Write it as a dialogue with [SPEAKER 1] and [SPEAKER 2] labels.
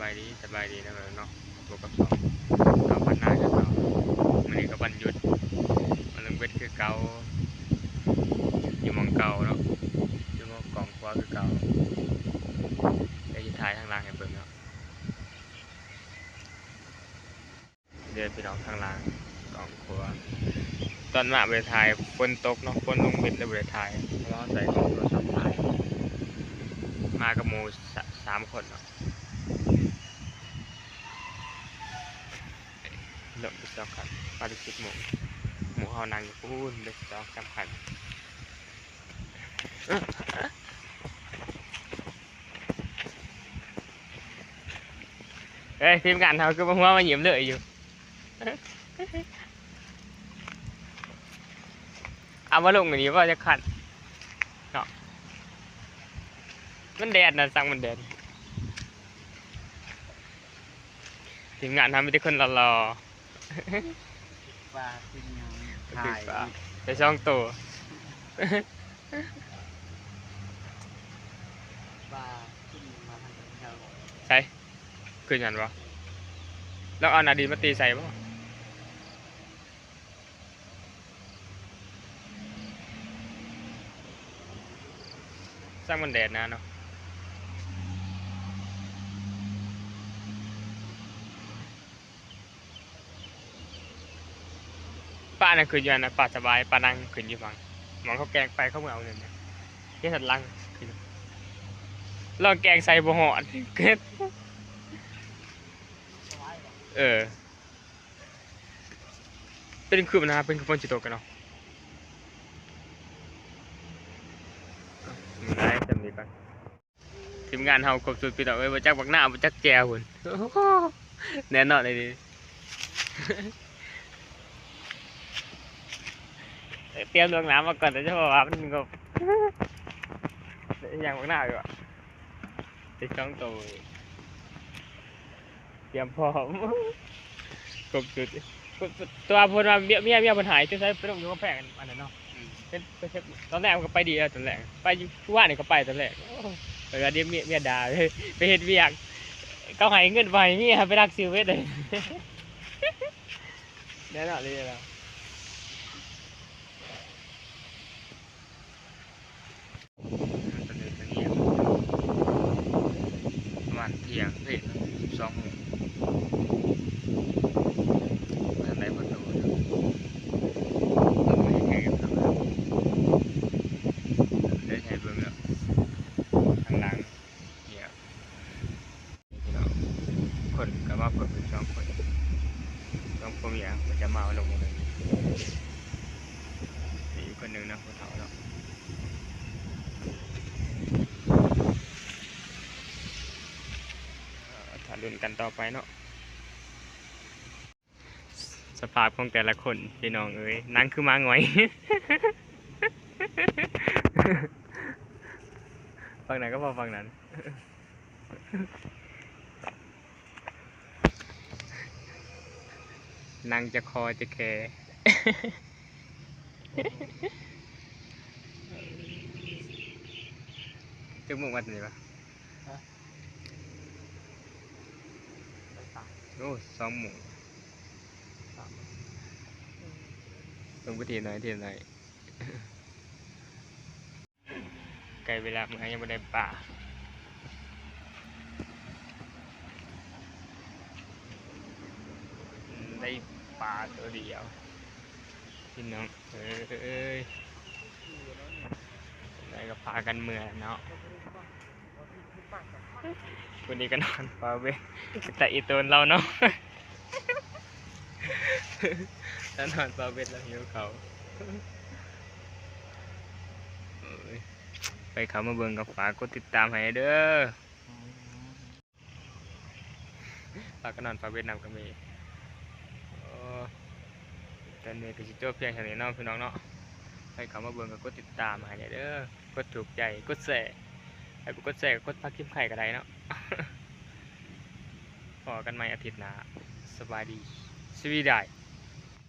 [SPEAKER 1] บายดีสบายดีนะเนาะบวกับสองสองพันหน้าจะเนาะมันนี่ก็วันหยุดมันเรื่องเวทคือเก่าอยู่มองเก่าเนาะอยู่มองกองคว้าคือเก่าเดี๋ยวจะถ่ายทางล่างให้เบิ่งเนาะเดินไปน้องทางล่างกองครัวตอนมาไปถ่ายฝนตกเนาะฝนลงเม็ดแล้วไปถ่ายแล้วเราใส่กองโทรศัพท์ถ่าย มากับมูสามคนเนาะ เริ่มสองคันปาริสิบหมูหมูเฮานางอยู่พูนเด็กสองสามคันเฮ้ยทีมงานเขาก็มาหัวมาเหยียบเลยอยู่เอามาลงอย่างนี้ว่าจะขัดเนาะมันแดดนะสั่งมันแดดทีมงานทำไม่ได้คนรอๆ
[SPEAKER 2] ปลาขึ้นยัง
[SPEAKER 1] ขึ้น
[SPEAKER 2] ถ่าย
[SPEAKER 1] ปลาไปช่องตัว
[SPEAKER 2] ปลาขึ้นมาทางนี้ครับ
[SPEAKER 1] ใช่คือยันวะแล้วเอานาดีมาตีใส่ป่ะสร้างมันแดดนะเนาะ ป้าน่ะคือยันนะป้าสบายป้านั่งขึ้นอยู่ฟังหมองเขาแกงไปเขาเมื่อเอาเงินเนี่ยที่สัดลังขึ้นลองแกงใส่บ่หอดเกิดเออ เป็นคืบนะเป็นคือฝนจิตตกกันเนาะมันได้จำดีก่อนทีมงานเฮากบสุดปีต่อไปบ่จักบักหน้าบ่จักแจวหุ่นแน่นอนเลยดิ เตรียมลวงน้ำมาก่อนแต่จะบอกว่ามันกบอย่างบักหน้าอยู่อะติดช่องตัวเตรียมพร้อมกบจุดกบจุดตัวเพนว่าเมียเมียเมียมันหายจะใช้ไปต้องอยู่กับแพงอันนั้นเนาะเป็นไปเช็คตอนแรกมันก็ไปดีแล้วตอนแรกไปอยู่ทุกวันนี่ก็ไปตอนแรกโอ้เออเดี๋ยวเมียเมียด่าเลยไปเฮ็ดเวียกเขาให้เงินไปเมียไปรักซิวเวทเลยแน่นอนเลยแล้วตอนนี้ตอนนี้ประมาณเที่ยงเฮ้ยสองโมง ทางไหนประตูต้องมีแข่งกันทางหลังเดินให้เบิ่งแล้วทางหลังเนี่ยพี่น้อง คนก็คนเป็นสองคนสองคนอย่างมันจะมาเอาลงมาเลยมีอีกคนหนึ่งนะคนเฒ่าเนาะถ้ารุ่นกันต่อไปเนาะสภาพของแต่ละคนพี่น้องเอ้ยนั่งคือมาหงอยฝั่งไหนก็พอฝั่งนั้น นั่งจะคอจะแคจึงมุกวันนี้ปะโอ้สองหมูลงไปทีหน่อยทีหน่อยไกลเวลามึงยังไม่ได้ป่าอืมได้ ปลาตัวเดียวพี่น้องเอ้ยได้ก็พากันเมื่อเนาะวันนี้ก็นอนเฝ้าเวแต่อีตัวเราเนาะถ้านอนเฝ้าเบ็ดแล้วหิวเขาไปเขามาเบิ่งกับฝากดติดตามให้เด้อฝากก็นอนเฝ้าเบ็ดนำก็มี ตอนนี้ก็สิจบเพียงเท่านี้เนาะพี่น้องเนาะให้เขามาเบิ่งกับกดติดตามให้เด้อกดถูกใจกดแชร์ให้กูกดแชร์กดพักคลิปไข่ก็ได้เนาะพอกันใหม่อาทิตย์หน้าสบายดีสวีได้